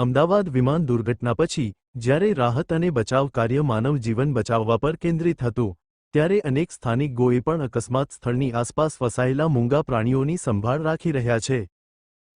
અમદાવાદ વિમાન દુર્ઘટના પછી, જ્યારે રાહત અને બચાવ કાર્ય માનવ જીવન બચાવવા પર કેન્દ્રિત હતું, ત્યારે અનેક સ્થાનિક ગોએ પણ અકસ્માત સ્થળની આસપાસ ફસાયેલા મૂંગા પ્રાણીઓની સંભાળ રાખી રહ્યા છે.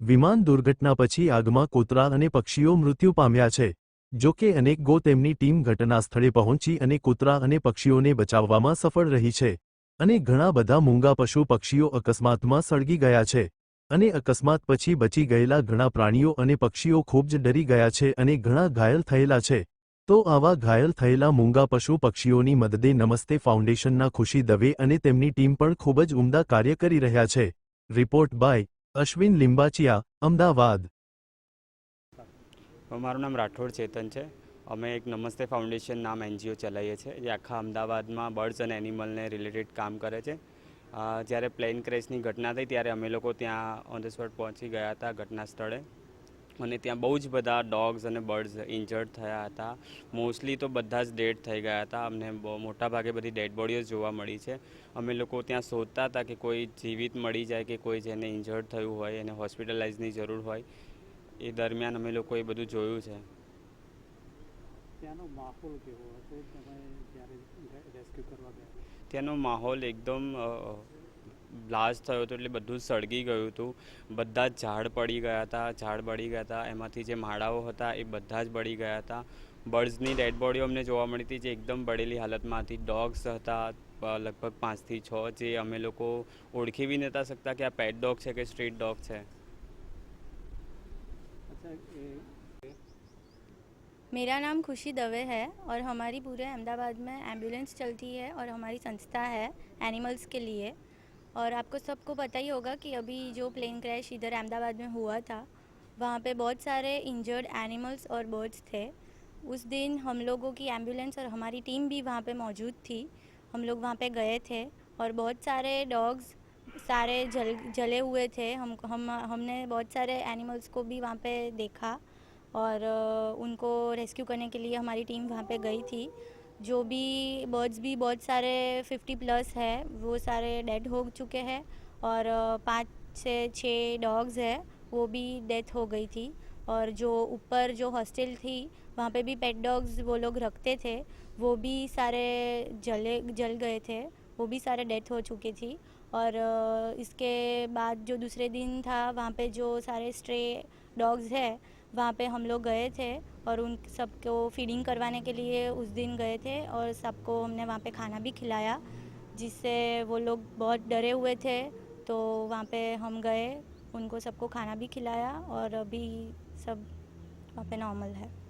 વિમાન દુર્ઘટના પછી આગમાં કૂતરા અને પક્ષીઓ મૃત્યુ પામ્યા છે. જો કે અનેક ગો તેમની ટીમ ઘટના સ્થળે પહોંચી અને કૂતરા અને પક્ષીઓને બચાવવામાં સફળ રહી છે. અને ઘણા બધા મૂંગા પશુ પક્ષીઓ અકસ્માતમાં સળગી ગયા છે. અને અકસ્માત પછી બચી ગયેલા ઘણા પ્રાણીઓ અને પક્ષીઓ ખૂબ જ ડરી ગયા છે અને ઘણા ઘાયલ થયેલા છે. તો આવા ઘાયલ થયેલા મૂંગા પશુ પક્ષીઓની મદદે નમસ્તે ફાઉન્ડેશનના ખુશી દવે અને તેમની ટીમ પણ ખૂબ જ ઉમદા કાર્ય કરી રહ્યા છે. Report by Ashwin Limbachiya, Ahmedabad. મારું નામ રાઠોડ ચેતન છે. અમે એક નમસ્તે ફાઉન્ડેશન નામ એનજીઓ ચલાવીએ છીએ, જે આખા અમદાવાદમાં બર્ડ્સ અને એનિમલને રિલેટેડ કામ કરે છે. જ્યારે પ્લેન ક્રેશની ઘટના થઈ ત્યારે અમે લોકો ત્યાં ઓન ધ સ્પોટ પહોંચી ગયા હતા ઘટના સ્થળે. અને ત્યાં બહુ જ બધા ડોગ્સ અને બર્ડ્સ ઇન્જર્ડ થયા હતા. મોસ્ટલી તો બધા જ ડેડ થઈ ગયા હતા. અમને મોટા ભાગે બધી ડેડ બોડીઓ જોવા મળી છે. અમે લોકો ત્યાં શોધતા હતા કે કોઈ જીવિત મળી જાય કે કોઈ જેને ઇન્જર્ડ થયું હોય, એને હોસ્પિટલાઇઝની જરૂર હોય. એ દરમિયાન અમે લોકો એ બધું જોયું છે. ત્યાંનો માહોલ કેવો હતો? રેસ્ક્યુ કરવા ગયા ત્યાંનો માહોલ એકદમ બ્લાસ્ટ થયો હતો એટલે બધું સળગી ગયું હતું. બધા જ ઝાડ પડી ગયા હતા ઝાડ બળી ગયા હતા. એમાંથી જે માળાઓ હતા એ બધા જ બળી ગયા હતા. બર્ડ્સની ડેડ બોડીઓ અમને જોવા મળી હતી જે એકદમ બળેલી હાલતમાં હતી ડોગ્સ હતા લગભગ પાંચથી છ જે અમે લોકો ઓળખી બી નહોતા શકતા કે આ પેટ ડોગ છે કે સ્ટ્રીટ ડોગ છે. અચ્છા मेरा नाम खुशी दवे है और हमारी पूरे अहमदाबाद में एंबुलेंस चलती है और हमारी संस्था है एनिमल्स के लिए। और आपको सबको पता ही होगा कि अभी जो प्लेन क्रैश इधर अहमदाबाद में हुआ था, वहाँ पे बहुत सारे इंजर्ड एनिमल्स और बर्ड्स थे। उस दिन हम लोगों की एंबुलेंस और हमारी टीम भी वहाँ पे मौजूद थी। हम लोग वहाँ पे गए थे और बहुत सारे डॉग्स सारे जल, जले हुए थे। हम हम, हमने बहुत सारे एनिमल्स को भी वहाँ पे देखा। और उनको रेस्क्यू करने के लिए हमारी टीम वहाँ पे गई थी। जो भी बर्ड्स भी, बहुत सारे 50 प्लस है, वो सारे डेड हो चुके हैं और पाँच से छः डॉग्स है, वो भी डेथ हो गई थी। और जो ऊपर जो हॉस्टल थी, वहाँ पे भी पेट डॉग्स वो लोग रखते थे, वो भी सारे जले, जल गए थे, वो भी सारे डेथ हो चुकी थी। और इसके बाद जो दूसरे दिन था, वहाँ पे जो सारे स्ट्रे डॉग्स है, वहाँ पे हम लोग गए थे और उन सबको फीडिंग करवाने के लिए उस दिन गए थे और सबको हमने वहाँ पे खाना भी खिलाया, जिससे वो लोग बहुत डरे हुए थे। तो वहाँ पे हम गए, उनको सबको खाना भी खिलाया और अभी सब वहाँ पे नॉर्मल है।